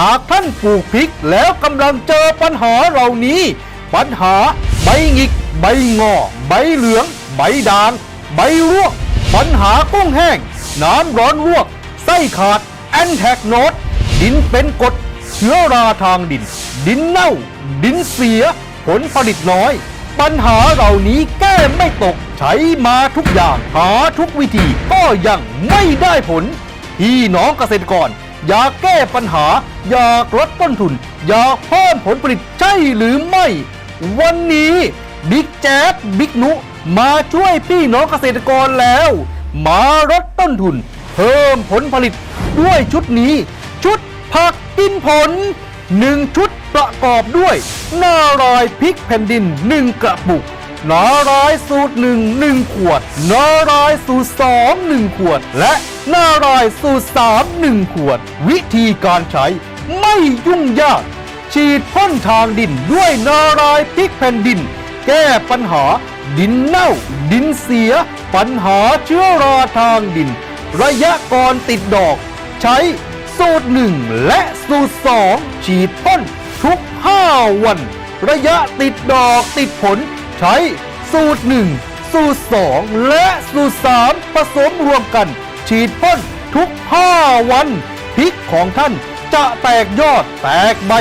หากท่านปลูกพริกแล้วกำลังเจอปัญหาเหล่านี้ ปัญหาใบหงิก ใบงอ ใบเหลือง ใบด่าง ใบร่วง ปัญหากุ้งแห้ง น้ำร้อนลวก ไส้ขาด แอนแทกโนดดินเป็นกดเชื้อราทางดิน ดินเน่า ดินเสีย ผลผลิตน้อย ปัญหาเหล่านี้แก้ไม่ตก ใช้มาทุกอย่าง หาทุกวิธีก็ยังไม่ได้ผล พี่น้องเกษตรกร อยากแก้ปัญหา อยากลดต้นทุน อยากเพิ่มผลผลิตใช่หรือไม่ วันนี้บิ๊กแจ๊ดบิ๊กนุ มาช่วยพี่น้องเกษตรกรแล้ว มาลดต้นทุน เพิ่มผลผลิตด้วยชุดนี้ ชุดผักกินผลหนึ่งชุดประกอบด้วยนารายพริกแผ่นดินหนึ่งกระปุกนารายสูตรหนึ่งหนึ่งขวดนารายสูตรสองหนึ่งขวดและ นารายสูตรสามหนึ่งขวด วิธีการใช้ ไม่ยุ่งยาก ฉีดพ่นทางดินด้วยนารายพริกแผ่นดิน แก้ปัญหา ดินเน่า ดินเสีย ปัญหาเชื้อราทางดิน ระยะก่อนติดดอก ใช้สูตรหนึ่งและสูตรสองฉีดพ่นทุก 5 วัน ระยะติดดอกติดผล ใช้สูตรหนึ่งสูตรสองและสูตรสามผสมรวมกัน ฉีดพ่นทุก 5 วันพริกของท่านจะแตกยอดแตกใบ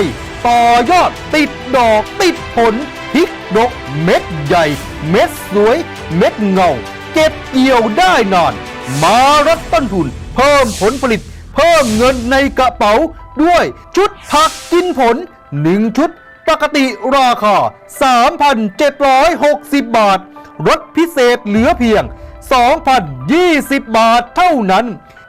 ต่อยอดติดดอกติดผลพริกดกเม็ดใหญ่ เม็ดสวย เม็ดเงา เก็บเกี่ยวได้นาน มาลดต้นทุน เพิ่มผลผลิต เพิ่มเงินในกระเป๋า ด้วยชุดผักกินผล 1 ชุดปกติราคา 3,760 บาทลดพิเศษเหลือเพียง 2,020 บาทเท่านั้น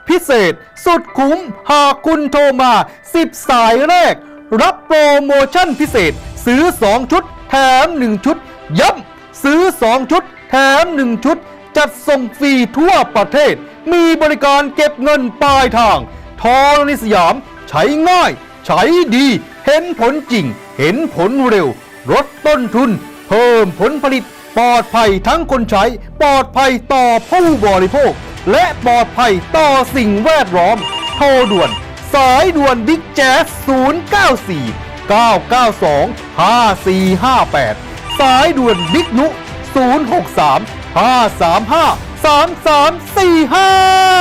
พิเศษสุดคุ้มหากคุณโทรมา 10 สายแรก รับโปรโมชั่นพิเศษ ซื้อ 2 ชุด แถม 1 ชุด ย้ำซื้อ 2 ชุด แถม 1 ชุด จัดส่งฟรีทั่วประเทศ มีบริการเก็บเงินปลายทาง ทอนิสยาม ใช้ง่าย ใช้ดี เห็นผลจริง เห็นผลเร็วลดต้นทุน เพิ่มผลผลิตปลอดภัยทั้งคนใช้ ปลอดภัยต่อผู้บริโภค และปลอดภัยต่อสิ่งแวดล้อม โทรด่วน สายด่วนบิ๊กแจ๊ส094 992 5458 สายด่วนบิ๊กนุ 063 535 3345